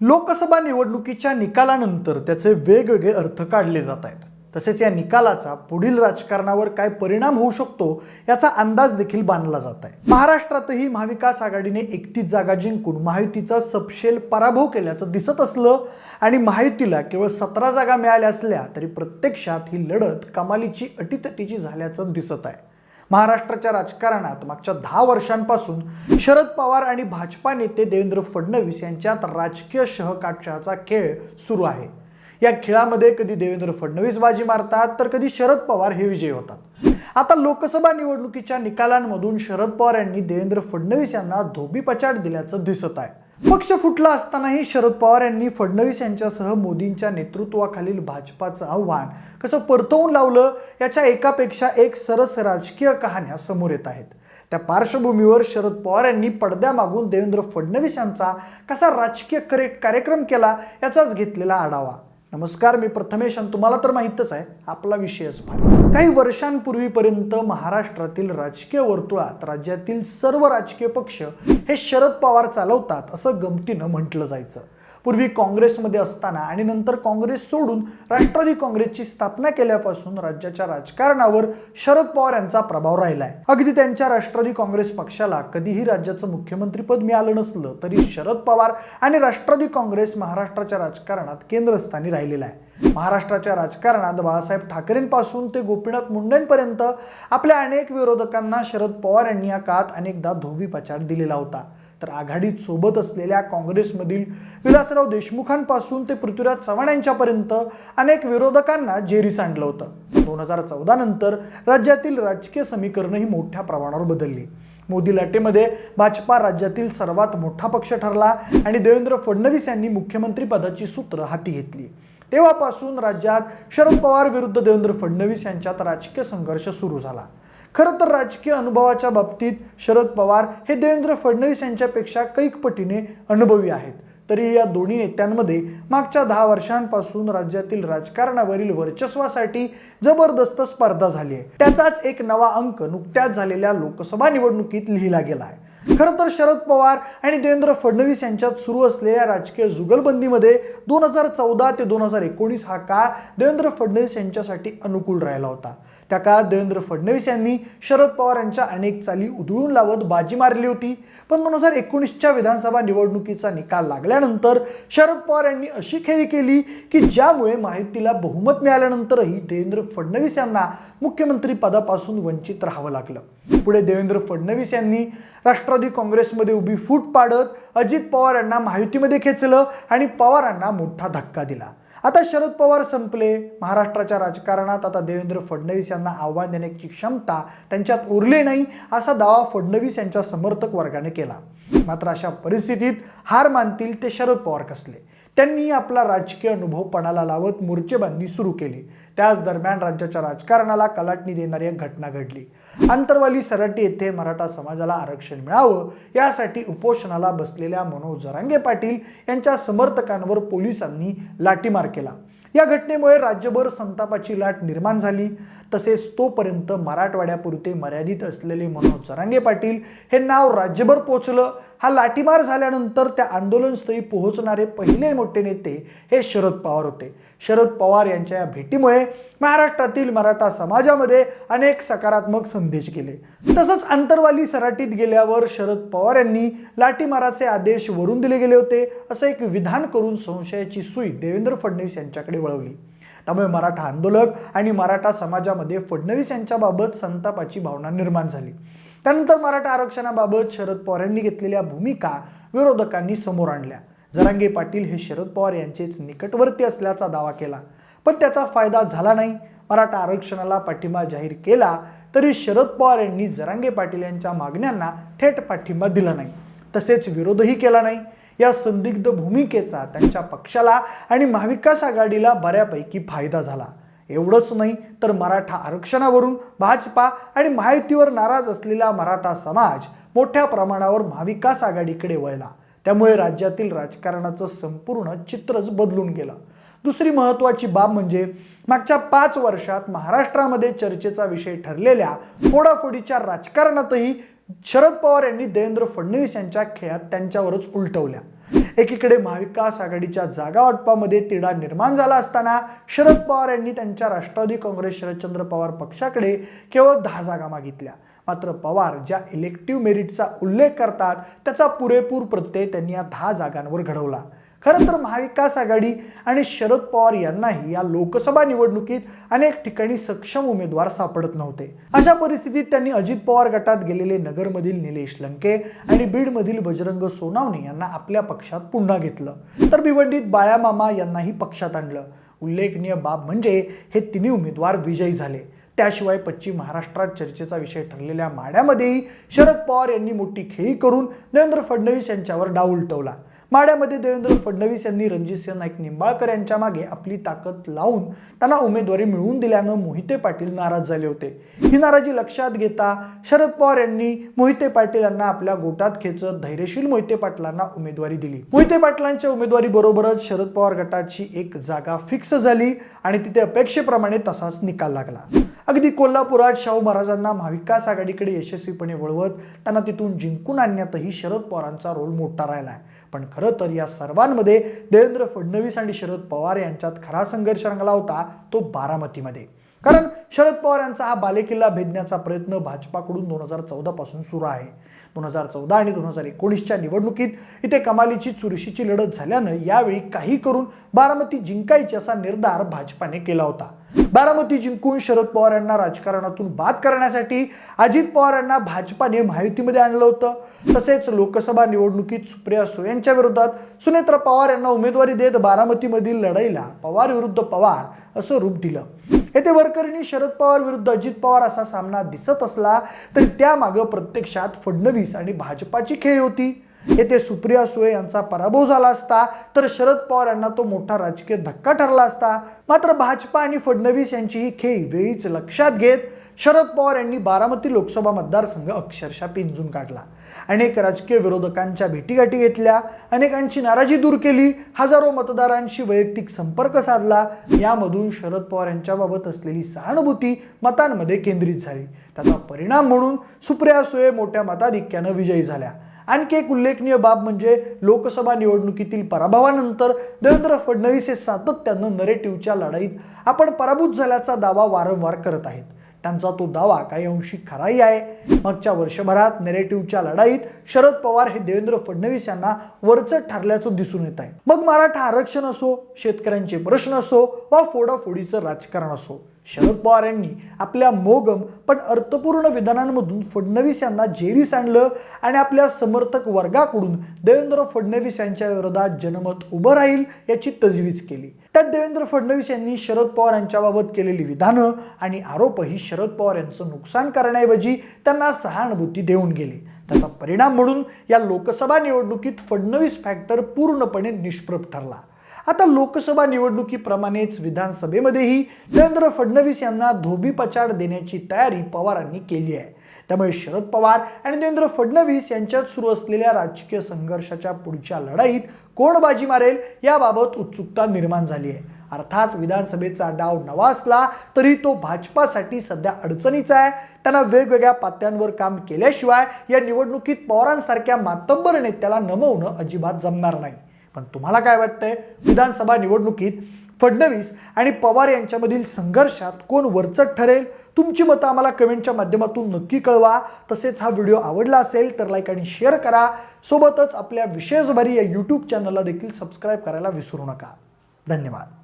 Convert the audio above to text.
लोकसभा निवडणुकीच्या निकालानंतर त्याचे वेगवेगळे अर्थ काढले जात आहेत. तसेच या निकालाचा पुढील राजकारणावर काय परिणाम होऊ शकतो याचा अंदाज देखील बांधला जात आहे. महाराष्ट्रातही महाविकास आघाडीने एकतीस जागा जिंकून महायुतीचा सपशेल पराभव केल्याचं दिसत असलं आणि महायुतीला केवळ सतरा जागा मिळाल्या असल्या तरी प्रत्यक्षात ही लढत कमालीची अटीतटीची झाल्याचं दिसत आहे. महाराष्ट्राच्या राजकारणात मागच्या दहा वर्षांपासून शरद पवार आणि भाजपा नेते देवेंद्र फडणवीस यांच्यात राजकीय शहकाक्षाचा खेळ सुरू आहे. या खेळामध्ये कधी देवेंद्र फडणवीस बाजी मारतात तर कधी शरद पवार हे विजयी होतात. आता लोकसभा निवडणुकीच्या निकालांमधून शरद पवार यांनी देवेंद्र फडणवीस यांना धोबीपछाट दिल्याचं दिसत आहे. पक्ष फुटला असतानाही शरद पवार यांनी फडणवीस यांच्यासह मोदींच्या नेतृत्वाखालील भाजपाचं आव्हान कसं परतवून लावलं याच्या एकापेक्षा एक सरस राजकीय कहाण्या समोर येत आहेत. त्या पार्श्वभूमीवर शरद पवार यांनी पडद्यामागून देवेंद्र फडणवीस यांचा कसा राजकीय करे कार्यक्रम केला याचाच घेतलेला आढावा. नमस्कार मी प्रथमेश आणि तुम्हाला तर माहीतच आहे आपला विषयच भारी. काही वर्षांपूर्वीपर्यंत महाराष्ट्रातील राजकीय वर्तुळात राज्यातील सर्व राजकीय पक्ष हे शरद पवार चालवतात असं गमतीनं म्हटलं जायचं. पूर्वी काँग्रेसमध्ये असताना आणि नंतर काँग्रेस सोडून राष्ट्रवादी काँग्रेसची स्थापना केल्यापासून राज्याच्या राजकारणावर शरद पवार यांचा प्रभाव राहिलाय. अगदी त्यांच्या राष्ट्रवादी काँग्रेस पक्षाला कधीही राज्याचं मुख्यमंत्रीपद मिळालं नसलं तरी शरद पवार आणि राष्ट्रवादी काँग्रेस महाराष्ट्राच्या राजकारणात केंद्रस्थानी राहिलेला आहे. महाराष्ट्राच्या राजकारणात बाळासाहेब ठाकरेंपासून ते गोपीनाथ मुंडेंपर्यंत आपल्या अनेक विरोधकांना शरद पवार यांनी या काळात अनेकदा धोबी पचार दिलेला होता. तर आघाडीत सोबत असलेल्या काँग्रेसमधील विलासराव देशमुखांपासून ते पृथ्वीराज चव्हाण यांच्यापर्यंत अनेक विरोधकांना जेरी सांडलं होतं. दोन हजार चौदा नंतर राज्यातील राजकीय समीकरणही मोठ्या प्रमाणावर बदलली. मोदी लाटेमध्ये भाजपा राज्यातील सर्वात मोठा पक्ष ठरला आणि देवेंद्र फडणवीस यांनी मुख्यमंत्री पदाची सूत्र हाती घेतली. तेव्हापासून राज्यात शरद पवार विरुद्ध देवेंद्र फडणवीस यांच्यात राजकीय संघर्ष सुरू झाला. खरं तर राजकीय अनुभवाच्या बाबतीत शरद पवार हे देवेंद्र फडणवीस यांच्यापेक्षा कैक पटीने अनुभवी आहेत. तरी या दोन्ही नेत्यांमध्ये मागच्या दहा वर्षांपासून राज्यातील राजकारणावरील वर्चस्वासाठी जबरदस्त स्पर्धा झाली आहे. त्याचाच एक नवा अंक नुकत्याच झालेल्या लोकसभा निवडणुकीत लिहिला गेला आहे. खरं तर शरद पवार आणि देवेंद्र फडणवीस यांच्यात सुरू असलेल्या राजकीय जुगलबंदीमध्ये दोन हजार चौदा ते दोन हजार एकोणीस हा काळ देवेंद्र फडणवीस यांच्यासाठी अनुकूल राहिला होता. त्या काळात देवेंद्र फडणवीस यांनी शरद पवार यांच्या अनेक चाली उधळून लावत बाजी मारली होती. पण दोन हजार एकोणीसच्या विधानसभा निवडणुकीचा निकाल लागल्यानंतर शरद पवार यांनी अशी खेळी केली की ज्यामुळे माहितीला बहुमत मिळाल्यानंतरही देवेंद्र फडणवीस यांना मुख्यमंत्री पदापासून वंचित राहावं लागलं. पुढे देवेंद्र फडणवीस यांनी राष्ट्र राष्ट्रवादी काँग्रेसमध्ये उभी फूट पाडत अजित पवार यांना माहितीमध्ये खेचलं आणि पवारांना मोठा धक्का दिला. आता शरद पवार संपले. महाराष्ट्राच्या राजकारणात आता देवेंद्र फडणवीस यांना आव्हान देण्याची क्षमता त्यांच्यात उरली नाही असा दावा फडणवीस यांच्या समर्थक वर्गाने केला. मात्र अशा परिस्थितीत हार मानतील ते शरद पवार कसले? त्यांनी आपला राजकीय अनुभव पणाला लावत मोर्चेबांधणी सुरू केली. त्याच दरम्यान राज्याच्या राजकारणाला कलाटणी देणारी एक घटना घडली. आंतरवाली सराटी येथे मराठा समाजाला आरक्षण मिळावं यासाठी उपोषणाला बसलेल्या मनोज जरांगे पाटील यांच्या समर्थकांवर पोलिसांनी लाठीमार केला. या घटनेमुळे राज्यभर संतापाची लाट निर्माण झाली. तसेच तोपर्यंत मराठवाड्यापुरते मर्यादित असलेले मनोज जरांगे पाटील हे नाव राज्यभर पोचलं. हा लाठीमार झाल्यानंतर त्या आंदोलनस्थळी पोहोचणारे पहिले मोठे नेते हे शरद पवार होते. शरद पवार यांच्या या भेटीमुळे महाराष्ट्रातील मराठा समाजामध्ये अनेक सकारात्मक संदेश गेले. तसंच आंतरवाली सराटीत गेल्यावर शरद पवार यांनी लाठीमाराचे आदेश वरून दिले गेले होते असं एक विधान करून संशयाची सुई देवेंद्र फडणवीस यांच्याकडे वळवली. त्यामुळे मराठा आंदोलक आणि मराठा समाजामध्ये फडणवीस यांच्याबाबत संतापाची भावना निर्माण झाली. त्यानंतर मराठा आरक्षणाबाबत शरद पवार यांनी घेतलेल्या भूमिका विरोधकांनी समोर आणल्या. जरांगे पाटील हे शरद पवार यांचेच निकटवर्ती असल्याचा दावा केला. पण त्याचा फायदा झाला नाही. मराठा आरक्षणाला पाठिंबा जाहीर केला तरी शरद पवार यांनी जरांगे पाटील यांच्या मागण्यांना थेट पाठिंबा दिला नाही. तसेच विरोधही केला नाही. या संदिग्ध भूमिकेचा त्यांच्या पक्षाला आणि महाविकास आघाडीला बऱ्यापैकी फायदा झाला. एवढंच नाही तर मराठा आरक्षणावरून भाजपा आणि महायुतीवर नाराज असलेला मराठा समाज मोठ्या प्रमाणावर महाविकास आघाडीकडे वळला. त्यामुळे राज्यातील राजकारणाचं संपूर्ण चित्रच बदलून गेलं. दुसरी महत्त्वाची बाब म्हणजे मागच्या पाच वर्षात महाराष्ट्रामध्ये चर्चेचा विषय ठरलेल्या फोडाफोडीच्या राजकारणातही शरद पवार यांनी देवेंद्र फडणवीस यांच्या खेळात त्यांच्यावरच उलटवल्या. एकीकडे महाविकास आघाडीच्या जागा वाटपामध्ये तिढा निर्माण झाला असताना शरद पवार यांनी त्यांच्या राष्ट्रवादी काँग्रेस शरदचंद्र पवार पक्षाकडे केवळ दहा जागा मागितल्या. मात्र पवार ज्या इलेक्टिव्ह मेरिटचा उल्लेख करतात त्याचा पुरेपूर प्रत्यय त्यांनी या दहा जागांवर घडवला. खरं तर महाविकास आघाडी आणि शरद पवार यांनाही या लोकसभा निवडणुकीत अनेक ठिकाणी सक्षम उमेदवार सापडत नव्हते. अशा परिस्थितीत त्यांनी अजित पवार गटात गेलेले नगरमधील निलेश लंके आणि बीडमधील बजरंग सोनावणे यांना आपल्या पक्षात पुन्हा घेतलं. तर भिवंडीत बाळ्यामामा यांनाही पक्षात आणलं. उल्लेखनीय बाब म्हणजे हे तिन्ही उमेदवार विजयी झाले. त्याशिवाय पश्चिम महाराष्ट्रात चर्चेचा विषय ठरलेल्या माड्यामध्येही शरद पवार यांनी मोठी खेळी करून देवेंद्र फडणवीस यांच्यावर डाव उलटवला. माड्यामध्ये देवेंद्र फडणवीस यांनी रणजितसिंह नाईक निंबाळकर यांच्या मागे आपली ताकद लावून त्यांना उमेदवारी मिळवून दिल्यानं मोहिते पाटील नाराज झाले होते. ही नाराजी लक्षात घेता शरद पवार यांनी मोहिते पाटील यांना आपल्या गोटात खेचत धैर्यशील मोहिते पाटलांना उमेदवारी दिली. मोहिते पाटलांच्या उमेदवारी बरोबरच शरद पवार गटाची एक जागा फिक्स झाली आणि तिथे अपेक्षेप्रमाणे तसाच निकाल लागला. अगदी कोल्हापुरात शाहू महाराजांना महाविकास आघाडीकडे यशस्वीपणे वळवत त्यांना तिथून जिंकून आणण्यातही शरद पवारांचा रोल मोठा राहिला आहे. पण खरं तर या सर्वांमध्ये देवेंद्र फडणवीस आणि शरद पवार यांच्यात खरा संघर्ष रंगला होता तो बारामतीमध्ये. कारण शरद पवार यांचा हा बालेकिल्ला भेदण्याचा प्रयत्न भाजपाकडून दोन हजार चौदापासून सुरू आहे. दोन हजार चौदा आणि दोन हजार एकोणीसच्या निवडणुकीत इथे कमालीची चुरशीची लढत झाल्यानं यावेळी काही करून बारामती जिंकायची असा निर्धार भाजपाने केला होता. बारामती जिंकून शरद पवार यांना राजकारणातून बाद करण्यासाठी अजित पवार यांना भाजपाने माहितीमध्ये आणलं होतं. तसेच लोकसभा निवडणुकीत सुप्रिया सुळे यांच्या विरोधात सुनेत्र पवार यांना उमेदवारी देत बारामतीमधील लढाईला पवार विरुद्ध पवार असं रूप दिलं. येथे वरकरणी शरद पवार विरुद्ध अजित पवार असा सामना दिसत असला तरी त्यामागं प्रत्यक्षात फडणवीस आणि भाजपाची खेळी होती. येथे सुप्रिया सुळे यांचा पराभव झाला असता तर शरद पवार यांना तो मोठा राजकीय धक्का ठरला असता. मात्र भाजपा आणि फडणवीस यांची ही खेळी वेळीच लक्षात घेत शरद पवार यांनी बारामती लोकसभा मतदारसंघ अक्षरशः पिंजून काढला. अनेक राजकीय विरोधकांच्या भेटीगाठी घेतल्या अनेकांची नाराजी दूर केली हजारो मतदारांशी वैयक्तिक संपर्क साधला. यामधून शरद पवार यांच्याबाबत असलेली सहानुभूती मतांमध्ये केंद्रित झाली. त्याचा परिणाम म्हणून सुप्रिया सुळे मोठ्या मताधिक्यानं विजयी झाल्या. आणखी एक उल्लेखनीय बाब म्हणजे लोकसभा निवडणुकीतील पराभवानंतर देवेंद्र फडणवीस हे सातत्यानं नरेटिव्हच्या लढाईत आपण पराभूत झाल्याचा दावा वारंवार करत आहेत. त्यांचा तो दावा काही अंशी खराही आहे. मागच्या वर्षभरात नेरेटिव्हच्या लढाईत शरद पवार हे देवेंद्र फडणवीस यांना वरच ठरल्याचं दिसून येत आहे. मग मराठा आरक्षण असो शेतकऱ्यांचे प्रश्न असो वा फोडाफोडीचं राजकारण असो शरद पवार यांनी आपल्या मोगम पण अर्थपूर्ण विधानांमधून फडणवीस यांना जेरीस आणलं आणि आपल्या समर्थक वर्गाकडून देवेंद्र फडणवीस यांच्या विरोधात जनमत उभं राहील याची तजवीज केली. त्यात देवेंद्र फडणवीस यांनी शरद पवार यांच्याबाबत केलेली विधानं आणि आरोपही शरद पवार यांचं नुकसान करण्याऐवजी त्यांना सहानुभूती देऊन गेले. त्याचा परिणाम म्हणून या लोकसभा निवडणुकीत फडणवीस फॅक्टर पूर्णपणे निष्प्रभ ठरला. आता लोकसभा निवडणुकीप्रमाणेच विधानसभेमध्येही देवेंद्र फडणवीस यांना धोबीपछाड देण्याची तयारी पवारांनी केली आहे. त्यामुळे शरद पवार आणि देवेंद्र फडणवीस यांच्यात सुरू असलेल्या राजकीय संघर्षाच्या पुढच्या लढाईत कोण बाजी मारेल याबाबत उत्सुकता निर्माण झाली आहे. अर्थात विधानसभेचा डाव नवा असला तरी तो भाजपासाठी सध्या अडचणीचा आहे. त्यांना वेगवेगळ्या पात्यांवर काम केल्याशिवाय या निवडणुकीत पवारांसारख्या मातब्बर नेत्याला नमवणं अजिबात जमणार नाही. पण तुम्हाला काय वाटतंय? विधानसभा निवडणुकीत फडणवीस आणि पवार यांच्यामधील संघर्षात कोण वरचट ठरेल? तुमची मतं आम्हाला कमेंटच्या माध्यमातून नक्की कळवा. तसेच हा व्हिडिओ आवडला असेल तर लाईक आणि शेअर करा. सोबतच आपल्या विशेषभरी या यूट्यूब चॅनलला देखील सबस्क्राईब करायला विसरू नका. धन्यवाद.